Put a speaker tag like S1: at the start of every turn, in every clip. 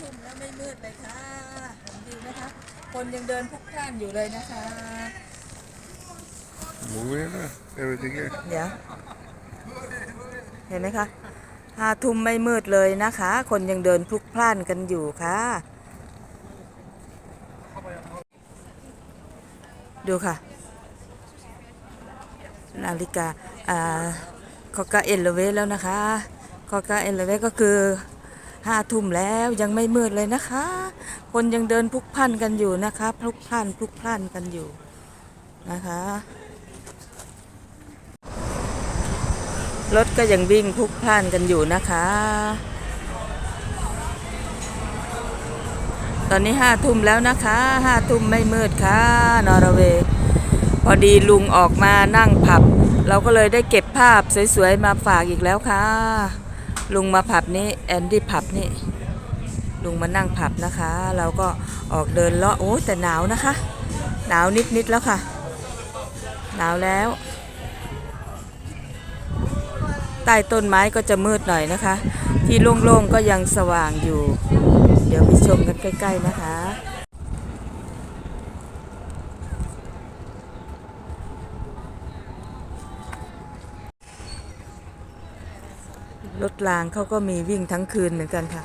S1: ทุ่มแล้วไม่มืดเลยค่ะเห็นดีนะคะ คนยังเดินพลุกพล่านอยู่เลยนะคะ
S2: Muy buena, everything is
S1: เดี๋ยวเห็นไหมคะห้าทุ่มไม่มืดเลยนะคะ คนยังเดินพลุกพล่านกันอยู่ค่ะ ดูค่ะ นาฬิกาอ่าคอกาเอลเวแล้วนะคะคอกาเอลเวก็คือ ห้าทุ่มแล้วยังไม่มืดเลยนะคะ คนยังเดินพลุกพล่านกันอยู่นะคะพลุกพล่านพลุกพล่านกันอยู่นะคะ รถก็ยังวิ่งพลุกพล่านกันอยู่นะคะ ตอนนี้ห้าทุ่มแล้วนะคะห้าทุ่มไม่มืดค่ะนอร์เวย์พอดีลุงออกมานั่งผับ เราก็เลยได้เก็บภาพสวยๆมาฝากอีกแล้วค่ะ ลุงมาผับนี้แอนดี้ผับนี่ลุงมานั่งผับนะคะ เราก็ออกเดินเลาะโอ้แต่หนาวนะคะ หนาวนิดๆแล้วค่ะ หนาวแล้ว ใต้ต้นไม้ก็จะมืดหน่อยนะคะ ที่โล่งๆก็ยังสว่างอยู่ เดี๋ยวไปชมกันใกล้ ๆนะคะ ถรางเขาก็มีวิ่งทั้งคืนเหมือนกันค่ะ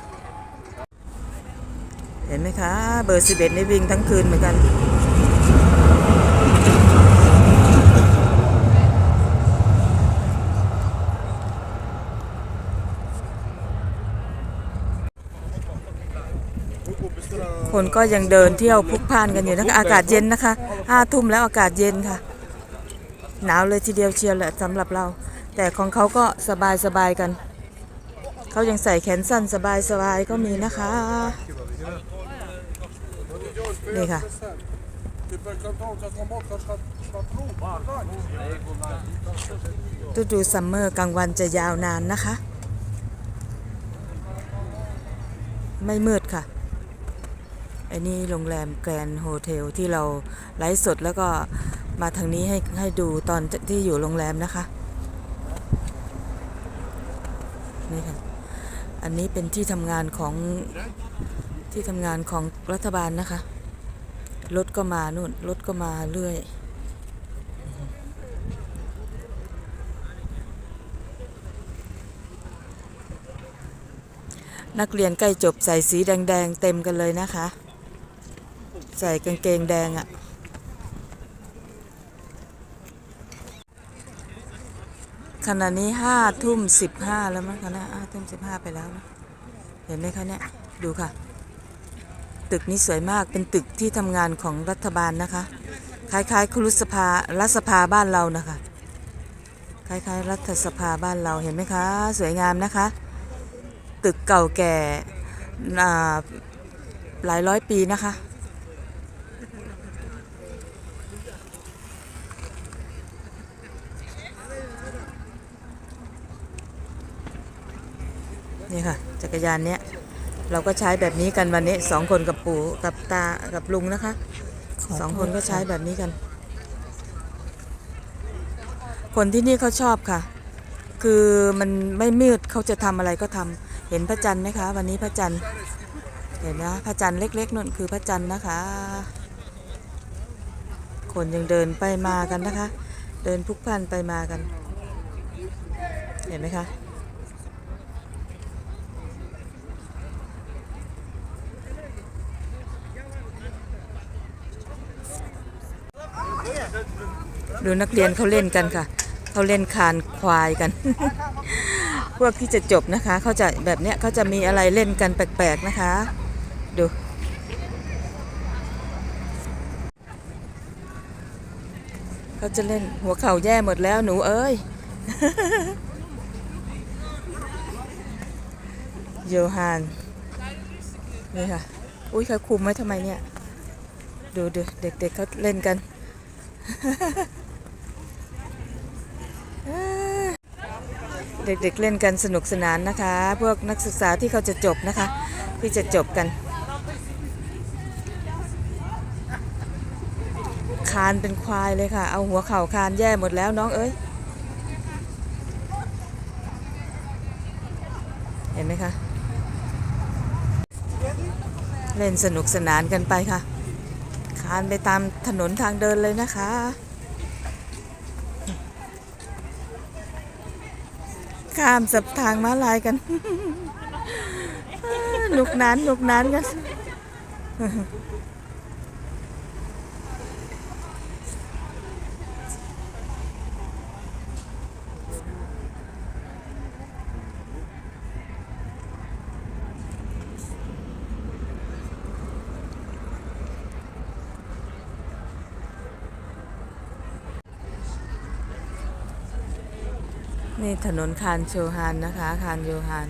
S1: เห็นไหมคะ เบอร์11นี่วิ่งทั้งคืนเหมือนกันคนก็ยังเดินเที่ยวพลุกพล่านกันอยู่นะคะอากาศเย็นนะคะห้าทุ่มแล้วอากาศเย็นค่ะ หนาวเลยทีเดียวเชียวแหละสำหรับเรา แต่ของเขาก็สบายสบายกัน เขายังใส่แขนสั้นสบายสบายก็มีนะคะ นี่ค่ะ ฤดูซัมเมอร์กลางวันจะยาวนานนะคะ ไม่มืดค่ะไอ้นี่โรงแรมแกรนด์โฮเทลที่เราไลฟ์สดแล้วก็มาทางนี้ให้ให้ดูตอนที่อยู่โรงแรมนะคะ นี่ค่ะ อันนี้เป็นที่ทำงานของที่ทำงานของรัฐบาลนะคะ รถก็มานู่น รถก็มาเรื่อย นักเรียนใกล้จบใส่สีแดง ๆ เต็มกันเลยนะคะ ใส่กางเกงแดงอะ่ะ ขณะนี้ห้าทุ่มสิบห้าแล้วมั้งคะนะห้าทุ่มสิบห้าไปแล้วนะเห็นไหมคะเนี่ยดูค่ะ ตึกนี้สวยมากเป็นตึกที่ทำงานของรัฐบาลนะคะ คล้ายๆครุสภารัฐสภาบ้านเรานะคะ คล้ายๆ รัฐสภาบ้านเราเห็นไหมคะ สวยงามนะคะ ตึกเก่าแก่หลายร้อยปีนะคะ นี่ค่ะ จักรยานเนี้ยเราก็ใช้แบบนี้กันวันนี้สองคนกับปู่กับตากับลุงนะคะสองคนก็ใช้แบบนี้กัน คนที่นี่เขาชอบค่ะ คือมันไม่มืดเขาจะทำอะไรก็ทำเห็นพระจันทร์ไหมคะ วันนี้พระจันทร์เห็นนะพระจันทร์เล็กๆนั่นคือพระจันทร์นะคะ คนยังเดินไปมากันนะคะ เดินพลุกพล่านไปมากัน เห็นไหมคะ ดูนักเรียนเขาเล่นกันค่ะเขาเล่นคานควายกัน พวกที่จะจบนะคะเขาจะแบบเนี้ยเขาจะมีอะไรเล่นกันแปลกๆนะคะ ดูเขาจะเล่นหัวเข่าแย่หมดแล้วหนูเอ้ยโยฮานนี่ค่ะ อุ้ยเขาคุมไว้ทำไมเนี่ย ดูดูเด็กๆเขาเล่นกัน เด็กๆเล่นกันสนุกสนานนะคะ พวกนักศึกษาที่เขาจะจบนะคะ ที่จะจบกัน คานเป็นควายเลยค่ะ เอาหัวเข่าคานแย่หมดแล้วน้องเอ้ย เห็นไหมคะ เล่นสนุกสนานกันไปค่ะ คานไปตามถนนทางเดินเลยนะคะ ข้ามสับทางม้าลายกันหนุกหนานหนุกหนานกัน นี่ถนนคานโชฮานนะคะ คานโยฮาน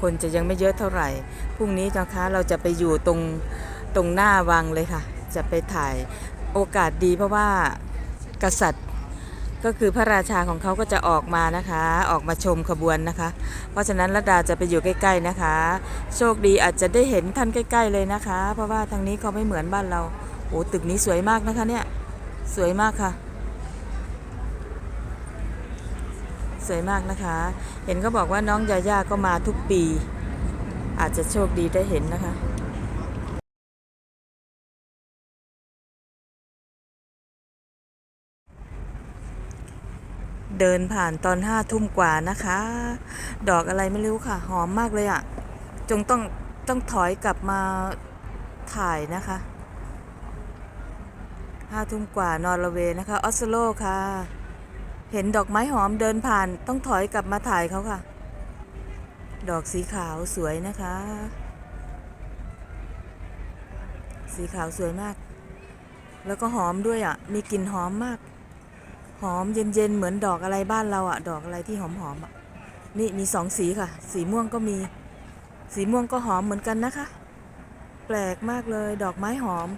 S1: คนจะยังไม่เยอะเท่าไหร่ พรุ่งนี้นะคะเราจะไปอยู่ตรงตรงหน้าวังเลยค่ะ จะไปถ่ายโอกาสดีเพราะว่ากษัตริย์ก็คือพระราชาของเขาก็จะออกมานะคะ ออกมาชมขบวนนะคะ เพราะฉะนั้นระดาจะไปอยู่ใกล้ ๆนะคะ โชคดีอาจจะได้เห็นท่านใกล้ ๆ เลยนะคะ เพราะว่าทางนี้เขาไม่เหมือนบ้านเราโอ้ตึกนี้สวยมากนะคะเนี่ยสวยมากค่ะ สวยมากนะคะ เห็นเขาบอกว่าน้องยาย่าก็มาทุกปี อาจจะโชคดีได้เห็นนะคะเดินผ่านตอนห้าทุ่มกว่านะคะ ดอกอะไรไม่รู้ค่ะ หอมมากเลยอะ่ะ จงต้องต้องถอยกลับมาถ่ายนะคะห้าทุ่มกว่านอร์เวย์นะคะ ออสโลค่ะ เห็นดอกไม้หอมเดินผ่านต้องถอยกลับมาถ่ายเขาค่ะ ดอกสีขาวสวยนะคะ สีขาวสวยมาก แล้วก็หอมด้วยอะ มีกลิ่นหอมมาก หอมเย็นๆ เหมือนดอกอะไรบ้านเราอะ ดอกอะไรที่หอมๆอะ นี่มีสองสีค่ะ สีม่วงก็มี สีม่วงก็หอมเหมือนกันนะคะ แปลกมากเลย ดอกไม้หอม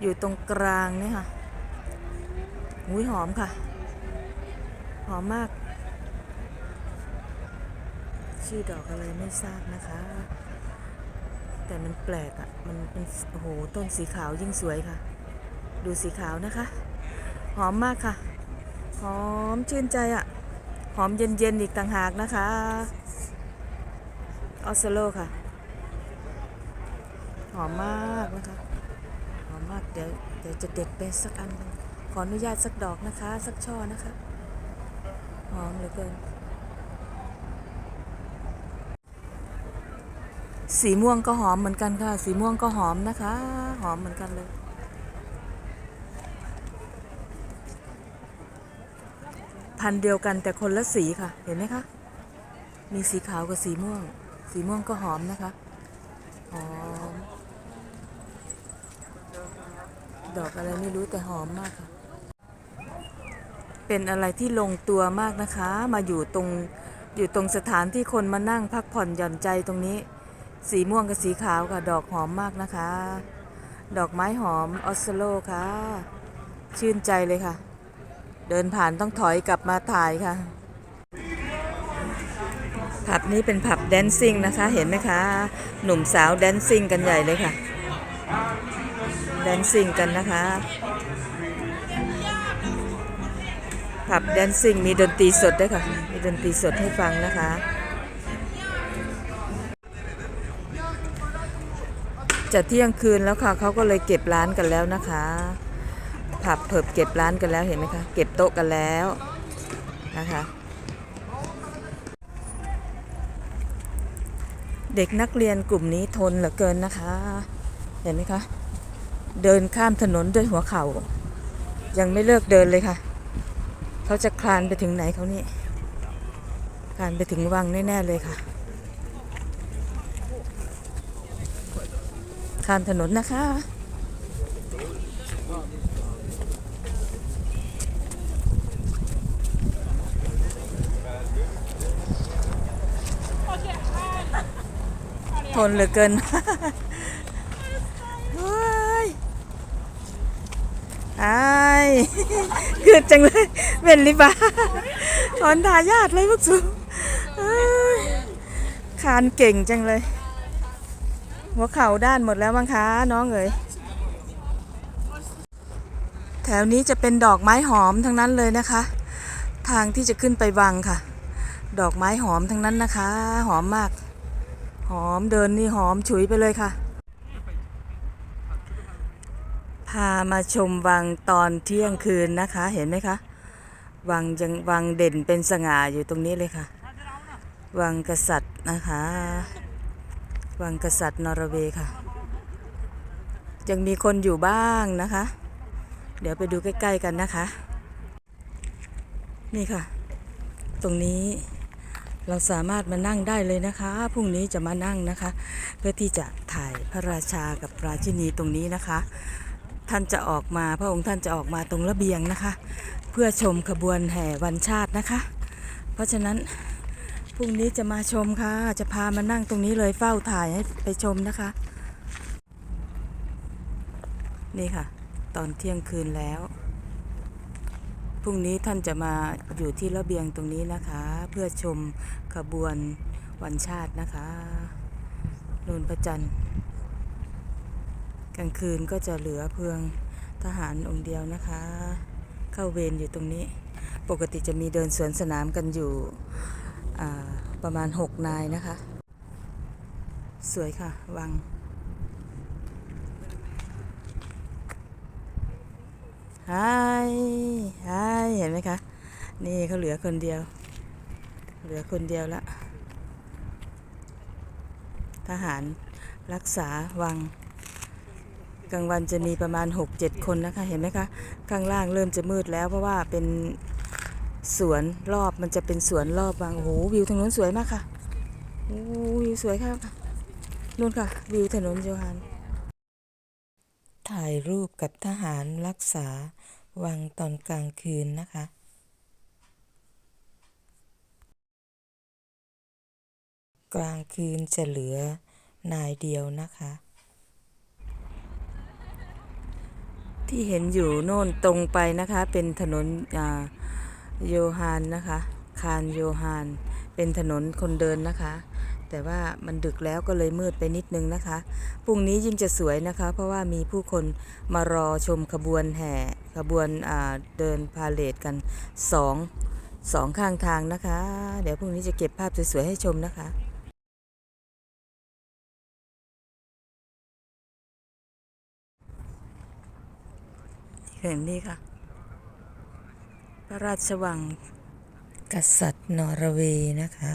S1: อยู่ตรงกลางเนี่ยค่ะอุ้ยหอมค่ะ อมมาก ชื่อดอกอะไรไม่ทราบนะคะ แต่มันแปลกอะ่ะ มันเป็นโอ้โห ต้นสีขาวยิ่งสวยค่ะ ดูสีขาวนะคะ หอมมากค่ะ หอมชื่นใจอะ่ะ หอมเย็นๆอีกต่างหากนะคะ ออสโลค่ะ หอมมากนะคะ หอมมาก เดี๋ยวเดี๋ยวจะเด็ดไปสักอันขออนุญาตสักดอกนะคะ สักช่อนะคะ หอมเหลือเกิน สีม่วงก็หอมเหมือนกันค่ะ สีม่วงก็หอมนะคะ หอมเหมือนกันเลย พันเดียวกันแต่คนละสีค่ะ เห็นไหมคะ มีสีขาวกับสีม่วง สีม่วงก็หอมนะคะ หอม ดอกอะไรไม่รู้แต่หอมมากค่ะ เป็นอะไรที่ลงตัวมากนะคะ มาอยู่ตรงอยู่ตรงสถานที่คนมานั่งพักผ่อนหย่อนใจตรงนี้ สีม่วงกับสีขาวค่ะดอกหอมมากนะคะ ดอกไม้หอมออสโลค่ะ ชื่นใจเลยค่ะ เดินผ่านต้องถอยกลับมาถ่ายค่ะผับนี้เป็นผับแดนซิ่งนะคะเห็นไหมคะ หนุ่มสาวแดนซิ่งกันใหญ่เลยค่ะ แดนซิ่งกันนะคะ ผับแดนซิ่งมีดนตรีสดด้วยค่ะ มีดนตรีสดให้ฟังนะคะ จะเที่ยงคืนแล้วค่ะเขาก็เลยเก็บร้านกันแล้วนะคะ ผับเพิบเก็บร้านกันแล้วเห็นไหมคะเก็บโต๊ะกันแล้วนะคะเด็กนักเรียนกลุ่มนี้ทนเหลือเกินนะคะ เห็นไหมคะ เดินข้ามถนนด้วยหัวเข่ายังไม่เลิกเดินเลยค่ะ เขาจะคลานไปถึงไหนเขานี่คลานไปถึงวังแน่ ๆ เลยค่ะข้ามถนนนะคะ ทนเหลือเกินเฮ้ยอ้า เกิดจังเลยเป็นลิบาถอนทายาทเลยพวกสูคานเก่งจังเลย หัวเข่าด้านหมดแล้วมั้งคะน้องเอ๋ยแถวนี้จะเป็นดอกไม้หอมทั้งนั้นเลยนะคะ ทางที่จะขึ้นไปวังค่ะ ดอกไม้หอมทั้งนั้นนะคะ หอมมาก หอมเดินนี่หอมฉุยไปเลยค่ะ พามาชมวังตอนเที่ยงคืนนะคะ เห็นไหมคะ วังยังวังเด่นเป็นสง่าอยู่ตรงนี้เลยค่ะ วังกษัตริย์นะคะ วังกษัตริย์นอร์เวย์ค่ะ ยังมีคนอยู่บ้างนะคะ เดี๋ยวไปดูใกล้ ๆกันนะคะ นี่ค่ะ ตรงนี้เราสามารถมานั่งได้เลยนะคะ พรุ่งนี้จะมานั่งนะคะ เพื่อที่จะถ่ายพระราชากับราชินีตรงนี้นะคะ ท่านจะออกมาพระองค์ท่านจะออกมาตรงระเบียงนะคะ เพื่อชมขบวนแห่วันชาตินะคะ เพราะฉะนั้นพรุ่งนี้จะมาชมค่ะ จะพามานั่งตรงนี้เลยเฝ้าถ่ายให้ไปชมนะคะ นี่ค่ะ ตอนเที่ยงคืนแล้วพรุ่งนี้ท่านจะมาอยู่ที่ระเบียงตรงนี้นะคะ เพื่อชมขบวนวันชาตินะคะนูนพระจันทร์ กลางคืนก็จะเหลือเพียงทหารองค์เดียวนะคะ เข้าเวรอยู่ตรงนี้ ปกติจะมีเดินสวนสนามกันอยู่ประมาณ 6 นายนะคะ สวยค่ะ วัง ไฮายฮเห็นไหมคะ นี่เขาเหลือคนเดียว เหลือคนเดียวละ ทหารรักษาวัง กลางวันจะมีประมาณ 6-7 คนนะคะ เห็นไหมคะ ข้างล่างเริ่มจะมืดแล้วเพราะว่าเป็นสวนรอบมันจะเป็นสวนรอบวังโอ้โหวิวทางนู้นสวยมากค่ะโอ้วิวสวยค่ะนู่นค่ะ วิวถนนโยฮันถ่ายรูปกับทหารรักษาวังตอนกลางคืนนะคะกลางคืนจะเหลือนายเดียวนะคะ ที่เห็นอยู่โน่นตรงไปนะคะ เป็นถนนโยฮานนะคะ คารโยฮาน เป็นถนนคนเดินนะคะ แต่ว่ามันดึกแล้วก็เลยมืดไปนิดนึงนะคะพรุ่งนี้ยิ่งจะสวยนะคะ เพราะว่ามีผู้คนมารอชมขบวนแห่ขบวนเดินพาเลทกันสองสองข้างทางนะคะ เดี๋ยวพรุ่งนี้จะเก็บภาพสวยๆให้ชมนะคะ เห็นนี่ค่ะ พระราชวัง กษัตริย์นอร์เวย์นะคะ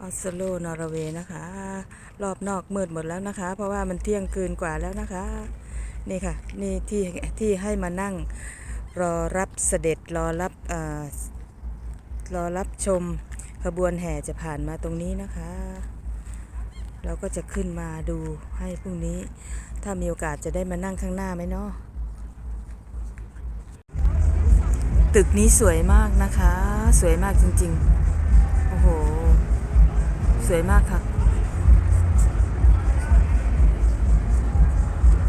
S1: ออสโลนอร์เวย์นะคะ รอบนอกมืดหมดแล้วนะคะ เพราะว่ามันเที่ยงคืนกว่าแล้วนะคะ นี่ค่ะ นี่ที่ที่ให้มานั่งรอรับเสด็จรอรับอรอรับชมขบวนแห่จะผ่านมาตรงนี้นะคะ เราก็จะขึ้นมาดูให้พรุ่งนี้ ถ้ามีโอกาสจะได้มานั่งข้างหน้าไหมเนาะตึกนี้สวยมากนะคะ สวยมากจริงๆ โอ้โห สวยมากค่ะ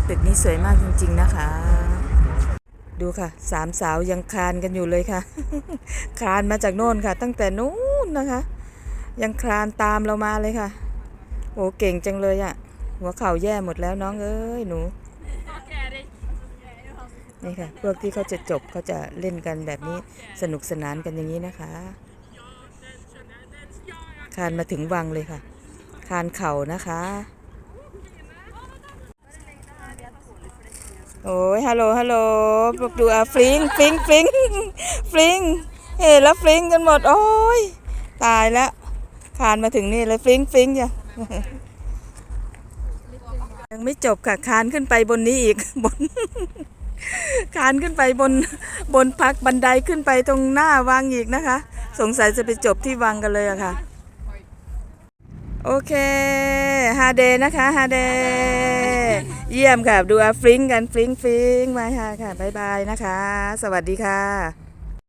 S1: ตึกนี้สวยมากจริงๆนะคะ ดูค่ะ สามสาวยังคานกันอยู่เลยค่ะ คานมาจากโน่นค่ะ ตั้งแต่นู้นนะคะ ยังคลานตามเรามาเลยค่ะ โอ้เก่งจังเลยอะหัวเข่าแย่หมดแล้วน้องเอ้ยหนูนี่ค่ะพวกที่เขาจะจบเขาจะเล่นกันแบบนี้สนุกสนานกันอย่างนี้นะคะคานมาถึงวังเลยค่ะ คานเข่านะคะ โอ้ยฮัลโหลฮัลโหลพวกดูอะฟลิงฟลิงฟลิงฟลิงเฮ้แล้วฟลิงกันหมด โอ้ยตายแล้วคานมาถึงนี่เลยฟลิงฟลิงจ้ะ ยังไม่จบค่ะ คานขึ้นไปบนนี้อีกบน คานขึ้นไปบนบนพักบันไดขึ้นไปตรงหน้าวังอีกนะคะ สงสัยจะไปจบที่วังกันเลยอะค่ะ โอเคฮาเดนะคะฮาเดเยี่ยมค่ะ ดูอาฟริงกันฟริงฟริงมาค่ะค่ะบายบายนะคะ สวัสดีค่ะ